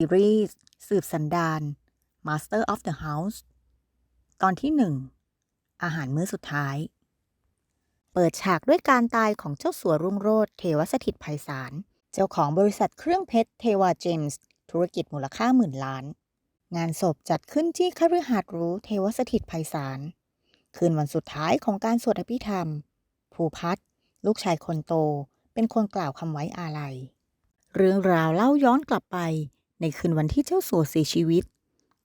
ซีรีส์สืบสันดาน Master of the House ตอนที่หนึ่งอาหารมื้อสุดท้าย เปิดฉากด้วยการตายของเจ้าสัวรุ่งโรจน์เทวสถิตไพศาล เจ้าของบริษัทเครื่องเพชรเทวาเจมส์ธุรกิจมูลค่าหมื่นล้าน งานศพจัดขึ้นที่คฤหาสน์รูเทวสถิตไพศาล คืนวันสุดท้ายของการสวดอภิธรรม ภูพัฒน์ลูกชายคนโตเป็นคนกล่าวคำไว้อาลัย เรื่องราวเล่าย้อนกลับไป ในคืนวันที่เจ้าสัวเสียชีวิต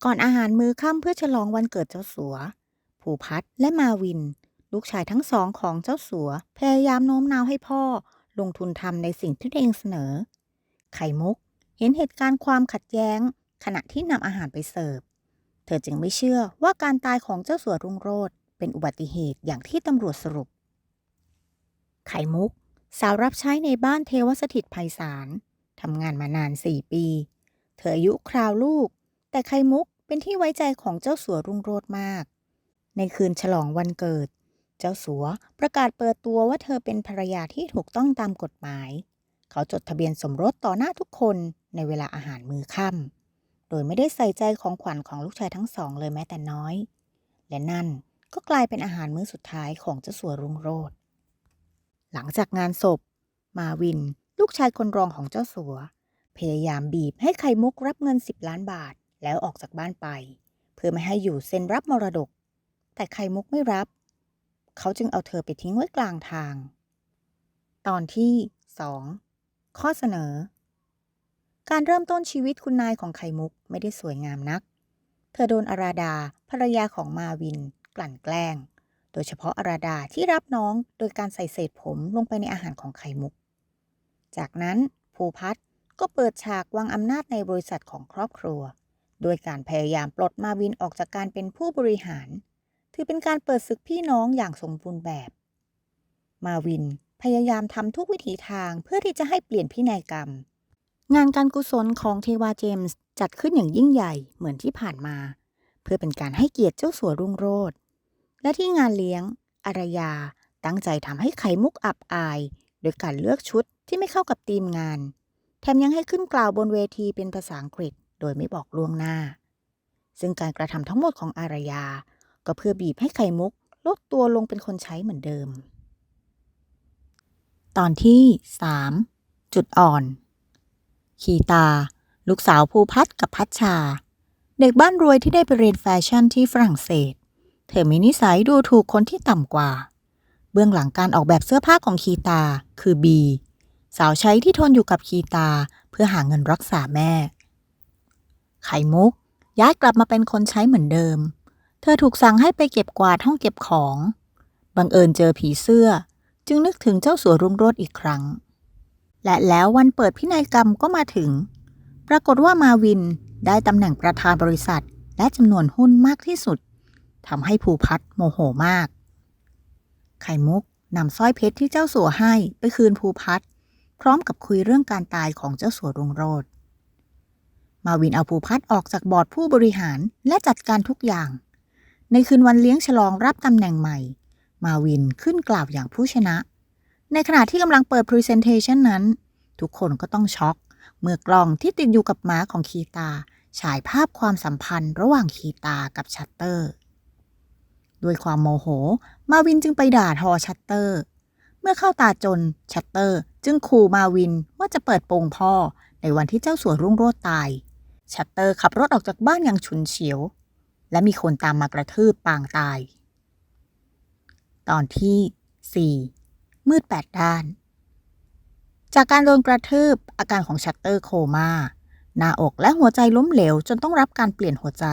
ก่อนอาหารมื้อค่ำเพื่อฉลองวันเกิดเจ้าสัว ภูพัฒและมาวิน ลูกชายทั้งสองของเจ้าสัว พยายามโน้มน้าวให้พ่อ ลงทุนทำในสิ่งที่ตัวเองเสนอ ไข่มุก เห็นเหตุการณ์ความขัดแย้ง ขณะที่นำอาหารไปเสิร์ฟ เธอจึงไม่เชื่อว่าการตายของเจ้าสัวรุ่งโรจน์เป็นอุบัติเหตุอย่างที่ตำรวจสรุป ไข่มุก สาวรับใช้ในบ้านเทวสถิตไพศาลทำงานมานานสี่ปี เธออายุคราวลูก แต่ไข่มุกเป็นที่ไว้ใจของเจ้าสัวรุ่งโรจน์มาก ในคืนฉลองวันเกิด เจ้าสัวประกาศเปิดตัวว่าเธอเป็นภรรยาที่ถูกต้องตามกฎหมาย เขาจดทะเบียนสมรสต่อหน้าทุกคนในเวลาอาหารมื้อค่ำโดยไม่ได้ใส่ใจของขวัญของลูกชายทั้งสองเลยแม้แต่น้อย และนั่นก็กลายเป็นอาหารมื้อสุดท้ายของเจ้าสัวรุ่งโรจน์หลังจากงานศพ มาวิน ลูกชายคนรองของเจ้าสัว พยายามบีบให้ไข่มุกรับเงิน 10 ล้านบาทแล้วออกจากบ้านไป เพื่อไม่ให้อยู่เซ็นรับมรดก แต่ไข่มุกไม่รับ เขาจึงเอาเธอไปทิ้งไว้กลางทาง ตอนที่ 2 ข้อเสนอ การเริ่มต้นชีวิตคุณนายของไข่มุกไม่ได้สวยงามนัก เธอโดนอาราดาภรรยาของมาวิน กลั่นแกล้ง โดยเฉพาะอาราดาที่รับน้องโดยการใส่เศษผมลงไปในอาหารของไข่มุก จากนั้นภูพัฒน์ ก็เปิดฉากวางอำนาจในบริษัทของครอบครัว โดยการพยายามปลดมาวินออกจากการเป็นผู้บริหาร ถือเป็นการเปิดศึกพี่น้องอย่างสมบูรณ์แบบ มาวินพยายามทำทุกวิถีทางเพื่อที่จะให้เปลี่ยนพินัยกรรม งานการกุศลของเทวาเจมส์จัดขึ้นอย่างยิ่งใหญ่เหมือนที่ผ่านมา เพื่อเป็นการให้เกียรติเจ้าสัวรุ่งโรจน์และที่งานเลี้ยง อารยา ตั้งใจทำให้ไข่มุกอับอาย โดยการเลือกชุดที่ไม่เข้ากับธีมงาน แถมยังให้ขึ้นกล่าวบนเวทีเป็นภาษาอังกฤษ โดยไม่บอกล่วงหน้า ซึ่งการกระทำทั้งหมดของอารยา ก็เพื่อบีบให้ไข่มุกลดตัวลงเป็นคนใช้เหมือนเดิม ตอนที่ 3 จุดอ่อนคีตา ลูกสาวภูพัฒน์กับพัชชา เด็กบ้านรวยที่ได้ไปเรียนแฟชั่นที่ฝรั่งเศส เธอมีนิสัยดูถูกคนที่ต่ำกว่า เบื้องหลังการออกแบบเสื้อผ้าของคีตาคือบี สาวใช้ที่ทนอยู่กับคีตาเพื่อหาเงินรักษาแม่ ไข่มุก ย้ายกลับมาเป็นคนใช้เหมือนเดิม เธอถูกสั่งให้ไปเก็บกวาดห้องเก็บของ บังเอิญเจอผีเสื้อ จึงนึกถึงเจ้าสัวรุ่งโรจน์อีกครั้ง และแล้ววันเปิดพินัยกรรมก็มาถึง ปรากฏว่ามาวินได้ตำแหน่งประธานบริษัทและจำนวนหุ้นมากที่สุดทำให้ภูพัฒโมโหมาก ไข่มุกนำสร้อยเพชรที่เจ้าสัวให้ไปคืนภูพัฒ พร้อมกับคุยเรื่องการตายของเจ้าสัวรุ่งโรจน์มาวินเอาภูพัฒน์ออกจากบอร์ดผู้บริหารและจัดการทุกอย่าง ในคืนวันเลี้ยงฉลองรับตำแหน่งใหม่ มาวินขึ้นกล่าวอย่างผู้ชนะ ในขณะที่กำลังเปิด Presentation นั้น ทุกคนก็ต้องช็อก เมื่อกล้องที่ติดอยู่กับม้าของคีตา ฉายภาพความสัมพันธ์ระหว่างคีตากับชัตเตอร์ ด้วยความโมโห มาวินจึงไปด่าทอชัตเตอร์ เมื่อเข้าตาจนชัตเตอร์ จึงขู่มาวินว่าจะเปิดโปงพ่อในวันที่เจ้าสัวรุ่งโรจน์ตาย ชัตเตอร์ขับรถออกจากบ้านอย่างฉุนเฉียว และมีคนตามมากระทืบปางตาย ตอนที่ 4 มืดแปดด้าน จากการโดนกระทืบอาการของชัตเตอร์โคมา่าหน้าอกและหัวใจล้มเหลวจนต้องรับการเปลี่ยนหัวใจ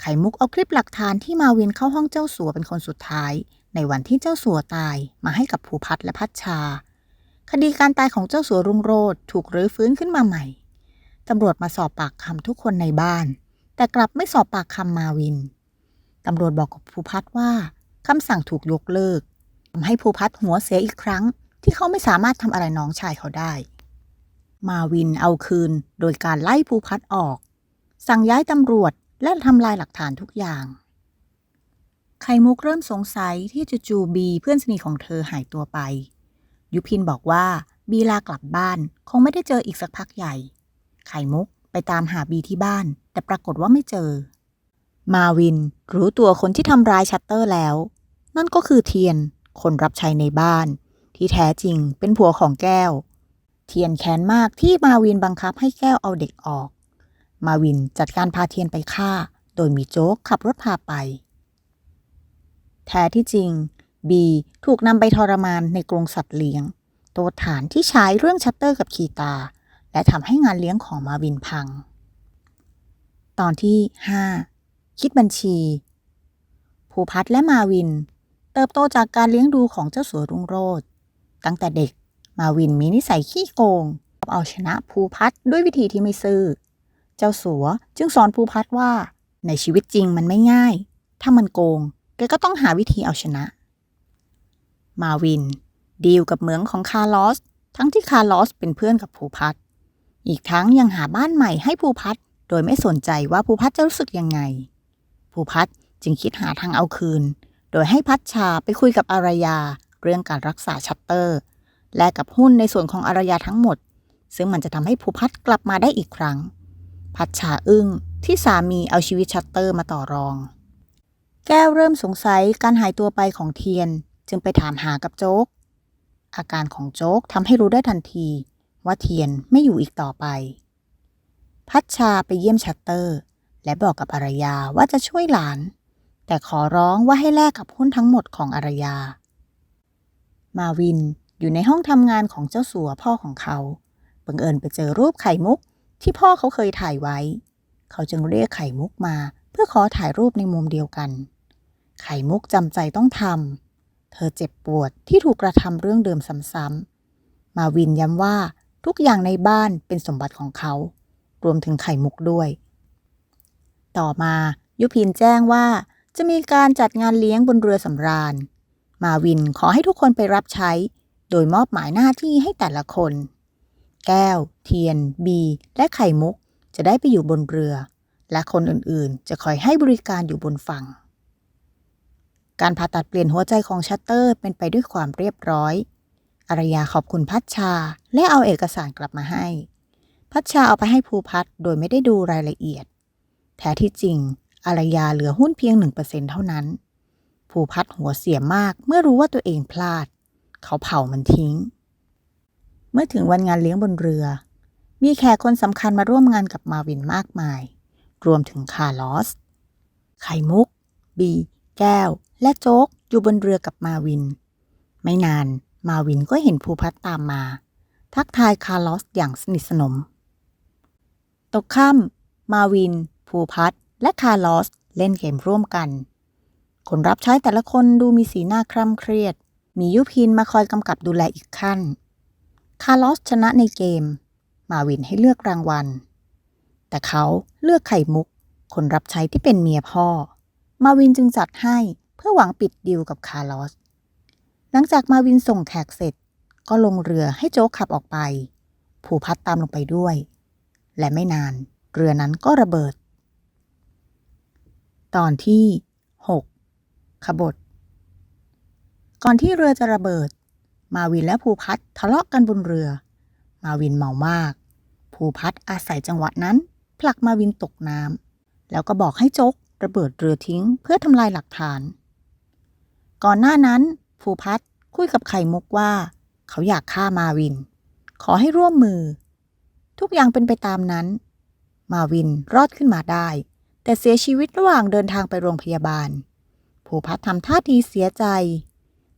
ไข่มุกเอาคลิปหลักฐานที่มาวินเข้าห้องเจ้าสัวเป็นคนสุดท้าย ในวันที่เจ้าสัวตายมาให้กับภูพัฒและพัชชา คดีการตายของเจ้าสัวรุ่งโรจน์ถูกรื้อฟื้นขึ้นมาใหม่ ตำรวจมาสอบปากคำทุกคนในบ้าน แต่กลับไม่สอบปากคำมาวิน ตำรวจบอกกับภูพัฒน์ว่าคำสั่งถูกยกเลิกทำให้ภูพัฒน์หัวเสียอีกครั้ง ที่เขาไม่สามารถทำอะไรน้องชายเขาได้ มาวินเอาคืนโดยการไล่ภูพัฒน์ออก สั่งย้ายตำรวจและทำลายหลักฐานทุกอย่าง ไข่มุกเริ่มสงสัยที่จู่ๆบีเพื่อนสนิทของเธอหายตัวไป ยุพินบอกว่าบีลากลับบ้าน คงไม่ได้เจออีกสักพักใหญ่ ไข่มุกไปไปตามหาบีที่บ้าน แต่ปรากฏว่าไม่เจอ มาวินรู้ตัวคนที่ทำร้ายชัตเตอร์แล้ว นั่นก็คือเทียน คนรับใช้ในบ้าน ที่แท้จริงเป็นผัวของแก้ว เทียนแค้นมากที่มาวินบังคับให้แก้วเอาเด็กออก มาวินจัดการพาเทียนไปฆ่า โดยมีโจ๊กขับรถพาไป แท้ที่จริง บีถูกนำไปทรมานในกรงสัตว์เลี้ยง ตัวฐานที่ใช้เรื่องชัตเตอร์กับคีตา และทำให้งานเลี้ยงของมาวินพัง ตอนที่ 5 คิดบัญชี ภูพัฒและมาวิน เติบโตจากการเลี้ยงดูของเจ้าสัวรุ่งโรจน์ตั้งแต่เด็กมาวินมีนิสัยขี้โกงเอาชนะภูพัฒด้วยวิธีที่ไม่ซื่อ เจ้าสัวจึงสอนภูพัฒว่า ในชีวิตจริงมันไม่ง่าย ถ้ามันโกงแกก็ต้องหาวิธีเอาชนะ มาวิน ดีลกับเหมืองของคาร์ลอส ทั้งที่คาร์ลอสเป็นเพื่อนกับภูพัฒอีกทั้งยังหาบ้านใหม่ให้ภูพัฒโดยไม่สนใจว่าภูพัฒจะรู้สึกยังไง ภูพัฒจึงคิดหาทางเอาคืน โดยให้พัชชาไปคุยกับอารยา เรื่องการรักษาชัตเตอร์ และกับหุ้นในส่วนของอารยาทั้งหมด ซึ่งมันจะทำให้ภูพัฒกลับมาได้อีกครั้ง พัชชาอึ้งที่สามีเอาชีวิตชัตเตอร์มาต่อรอง แก้วเริ่มสงสัยการหายตัวไปของเทียน จึงไปถามหากับโจ๊ก อาการของโจ๊กทำให้รู้ได้ทันที ว่าเทียนไม่อยู่อีกต่อไป พัชชาไปเยี่ยมชัตเตอร์ และบอกกับอารยาว่าจะช่วยหลาน แต่ขอร้องว่าให้แลกกับหุ้นทั้งหมดของอารยา มาวินอยู่ในห้องทำงานของเจ้าสัวพ่อของเขาบังเอิญไปเจอรูปไข่มุกที่พ่อเขาเคยถ่ายไว้ เขาจึงเรียกไข่มุกมา เพื่อขอถ่ายรูปในมุมเดียวกัน ไข่มุกจำใจต้องทำ เธอเจ็บปวดที่ถูกกระทำเรื่องเดิมซ้ำๆ มาวินย้ำว่าทุกอย่างในบ้านเป็นสมบัติของเขา รวมถึงไข่มุกด้วย ต่อมายุพินแจ้งว่าจะมีการจัดงานเลี้ยงบนเรือสำราญ มาวินขอให้ทุกคนไปรับใช้ โดยมอบหมายหน้าที่ให้แต่ละคน แก้ว เทียน บี และไข่มุกจะได้ไปอยู่บนเรือ และคนอื่นๆ จะคอยให้บริการอยู่บนฝั่ง การผ่าตัดเปลี่ยนหัวใจของชัตเตอร์เป็นไปด้วยความเรียบร้อย อารยาขอบคุณพัชชา และเอาเอกสารกลับมาให้ พัชชาเอาไปให้ภูพัฒน์โดยไม่ได้ดูรายละเอียด แท้ที่จริง อารยาเหลือหุ้นเพียงหนึ่งเปอร์เซ็นเท่านั้น ภูพัฒน์หัวเสียมากเมื่อรู้ว่าตัวเองพลาด เขาเผามันทิ้ง เมื่อถึงวันงานเลี้ยงบนเรือ มีแขกคนสำคัญมาร่วมงานกับมาวินมากมาย รวมถึงคาร์ลอส ไข่มุก บี แก้ว และโจ๊กอยู่บนเรือกับมาวิน ไม่นานมาวินก็เห็นภูพัฒน์ตามมา ทักทายคาร์ลอสอย่างสนิทสนม ตกค่ำมาวิน ภูพัฒน์และคาร์ลอสเล่นเกมร่วมกัน คนรับใช้แต่ละคนดูมีสีหน้าคร่ำเครียด มียุพินมาคอยกำกับดูแลอีกขั้น คาร์ลอสชนะในเกม มาวินให้เลือกรางวัล แต่เขาเลือกไข่มุก คนรับใช้ที่เป็นเมียพ่อ มาวินจึงจัดให้ พื่อหวังปิดดีลกับคาร์ลอส หลังจากมาวินส่งแขกเสร็จ ก็ลงเรือให้โจ๊กขับออกไป ผูพัดตามลงไปด้วย และไม่นานเรือนั้นก็ระเบิด ตอนที่ 6 ขบฏ ก่อนที่เรือจะระเบิด มาวินและภูพัฒน์ทะเลาะกันบนเรือ มาวินเมามาก ภูพัฒน์อาศัยจังหวะนั้น ผลักมาวินตกน้ำแล้วก็บอกให้โจ๊กระเบิดเรือทิ้งเพื่อทำลายหลักฐาน ก่อนหน้านั้นภูพัฒน์คุยกับไข่มุกว่า เขาอยากฆ่ามาวิน ขอให้ร่วมมือ ทุกอย่างเป็นไปตามนั้น มาวินรอดขึ้นมาได้ แต่เสียชีวิตระหว่างเดินทางไปโรงพยาบาล ภูพัฒน์ทำท่าทีเสียใจ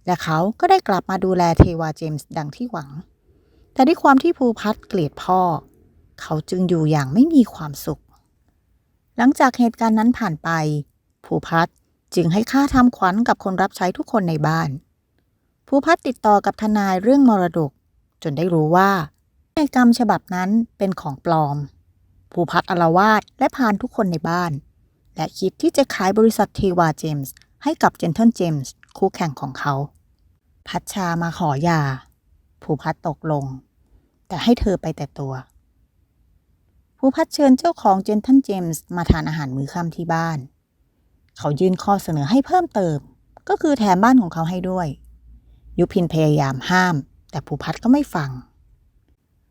และเขาก็ได้กลับมาดูแลเทวาเจมส์ดังที่หวัง แต่ด้วยความที่ภูพัฒน์เกลียดพ่อ เขาจึงอยู่อย่างไม่มีความสุข หลังจากเหตุการณ์นั้นผ่านไป ภูพัฒน์ จึงให้ค่าทำขวัญกับคนรับใช้ทุกคนในบ้าน ภูพัฒติดต่อกับทนายเรื่องมรดก จนได้รู้ว่าในกรรมฉบับนั้นเป็นของปลอม ภูพัฒน์อารวาสและพานทุกคนในบ้าน และคิดที่จะขายบริษัทเทวาเจมส์ให้กับเจนเทิลเจมส์คู่แข่งของเขา พัชชามาขอหย่า ภูพัฒตกลง แต่ให้เธอไปแต่ตัว ภูพัฒเชิญเจ้าของเจนเทิลเจมส์มาทานอาหารมื้อค่ำที่บ้าน เขายื่นข้อเสนอให้เพิ่มเติม ก็คือแถมบ้านของเขาให้ด้วย ยุพินพยายามห้าม แต่ภูพัฒน์ก็ไม่ฟัง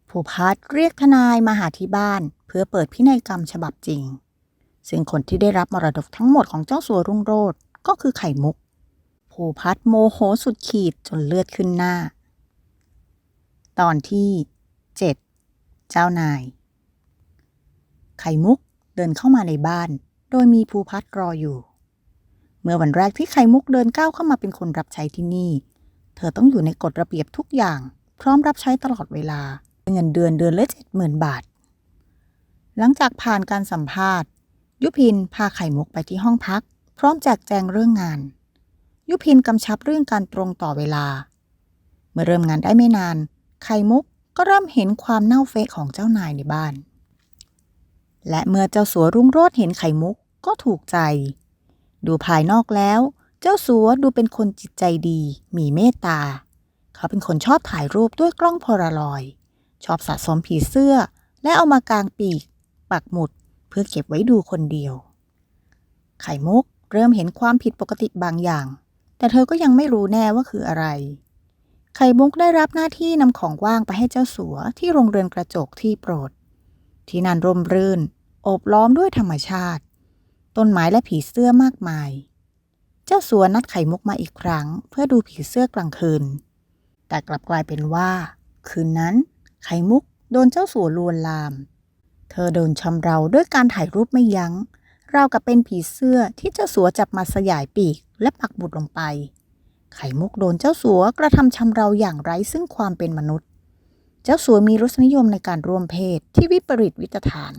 ภูพัฒน์เรียกทนายมาหาที่บ้าน เพื่อเปิดพินัยกรรมฉบับจริง ซึ่งคนที่ได้รับมรดกทั้งหมดของเจ้าสัวรุ่งโรจน์ก็คือไข่มุก ภูพัฒน์โมโหสุดขีดจนเลือดขึ้นหน้า ตอนที่เจ็ดเจ้านาย ไข่มุกเดินเข้ามาในบ้าน โดยมีภูพัฒน์รออยู่ มื่อวันแรกที่ไข่มุกเดินก้าวเข้ามาเป็นคนรับใช้ที่นี่ เธอต้องอยู่ในกฎระเบียบทุกอย่าง พร้อมรับใช้ตลอดเวลาเงินเดือนเดือนละเจ็ดหมื่นบาท หลังจากผ่านการสัมภาษณ์ ยุพินพาไข่มุกไปที่ห้องพัก พร้อมแจกแจงเรื่องงาน ยุพินกำชับเรื่องการตรงต่อเวลา เมื่อเริ่มงานได้ไม่นาน ไข่มุกก็เริ่มเห็นความเน่าเฟะของเจ้านายในบ้าน และเมื่อเจ้าสัวรุ่งโรจน์เห็นไข่มุกก็ถูกใจ ดูภายนอกแล้ว เจ้าสัวดูเป็นคนจิตใจดี มีเมตตา เขาเป็นคนชอบถ่ายรูปด้วยกล้องโพลารอยด์ชอบสะสมผีเสื้อ และเอามากางปีก ปักหมุด เพื่อเก็บไว้ดูคนเดียว ไข่มุกเริ่มเห็นความผิดปกติบางอย่าง แต่เธอก็ยังไม่รู้แน่ว่าคืออะไร ไข่มุกได้รับหน้าที่นำของว่างไปให้เจ้าสัวที่โรงเรือนกระจกที่โปรด ที่นั่นร่มรื่น โอบล้อมด้วยธรรมชาติ ต้นไม้และผีเสื้อมากมาย เจ้าสัวนัดไข่มุกมาอีกครั้ง เพื่อดูผีเสื้อกลางคืน แต่กลับกลายเป็นว่า คืนนั้น ไข่มุกโดนเจ้าสัวลวนลาม เธอโดนชำเราด้วยการถ่ายรูปไม่ยัง้งราวกับเป็นผีเสื้อที่เจ้าสัวจับมาสยายปีกและปักบุดลงไป ไข่มุกโดนเจ้าสัวกระทำชำเราอย่างไร้ซึ่งความเป็นมนุษย์ เจ้าสัวมีรสนิยมในการร่วมเพศที่วิปริตวิตฐาน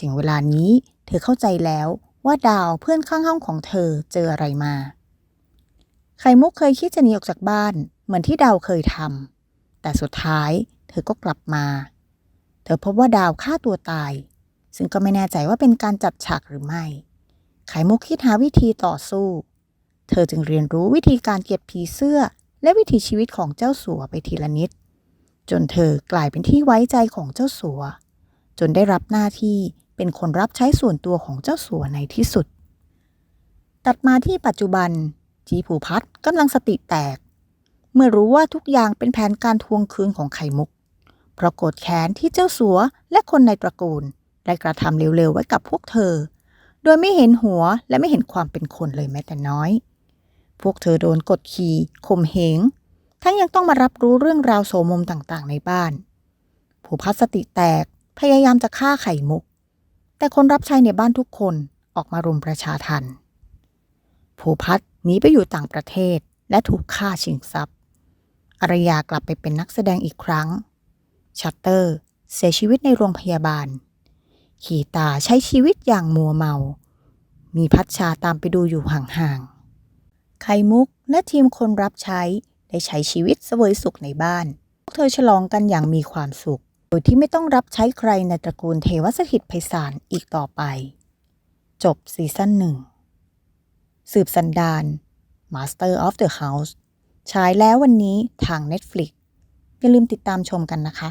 ถึงเวลานี้เธอเข้าใจแล้ว ว่าดาวเพื่อนข้างห้องของเธอเจออะไรมา ไข่มุกเคยคิดจะหนีออกจากบ้าน เหมือนที่ดาวเคยทำแต่สุดท้ายเธอก็กลับมา เธอพบว่าดาวฆ่าตัวตาย ซึ่งก็ไม่แน่ใจว่าเป็นการจัดฉากหรือไม่ ไข่มุกคิดหาวิธีต่อสู้ เธอจึงเรียนรู้วิธีการเก็บผีเสื้อ และวิถีชีวิตของเจ้าสัวไปทีละนิด จนเธอกลายเป็นที่ไว้ใจของเจ้าสัว จนได้รับหน้าที่ เป็นคนรับใช้ส่วนตัวของเจ้าสัวในที่สุด ตัดมาที่ปัจจุบัน จีผูพัฒน์กำลังสติแตก เมื่อรู้ว่าทุกอย่างเป็นแผนการทวงคืนของไข่มุก เพราะโกรธแค้นที่เจ้าสัวและคนในตระกูล ได้กระทำเร็วๆไว้กับพวกเธอ โดยไม่เห็นหัวและไม่เห็นความเป็นคนเลยแม้แต่น้อย พวกเธอโดนกดขี่ข่มเหงทั้งยังต้องมารับรู้เรื่องราวโสมมต่างๆ ในบ้าน ผูพัฒน์สติแตกพยายามจะฆ่าไข่มุก แต่คนรับใช้ในบ้านทุกคนออกมารุมประชาทันผูพัฒน์หนีไปอยู่ต่างประเทศและถูกฆ่าชิงทรัพย์ อารยากลับไปเป็นนักแสดงอีกครั้ง ชัตเตอร์เสียชีวิตในโรงพยาบาล ขีตาใช้ชีวิตอย่างมัวเมา มีพัชชาตามไปดูอยู่ห่างๆ ไข่มุกและทีมคนรับใช้ได้ใช้ชีวิตเสวยสุขในบ้าน พวกเธอฉลองกันอย่างมีความสุข โดยที่ไม่ต้องรับใช้ใครในตระกูลเทวสถิตไพศาลอีกต่อไป จบซีซั่นหนึ่ง สืบสันดาน Master of the House ฉายแล้ววันนี้ทาง Netflix อย่าลืมติดตามชมกันนะคะ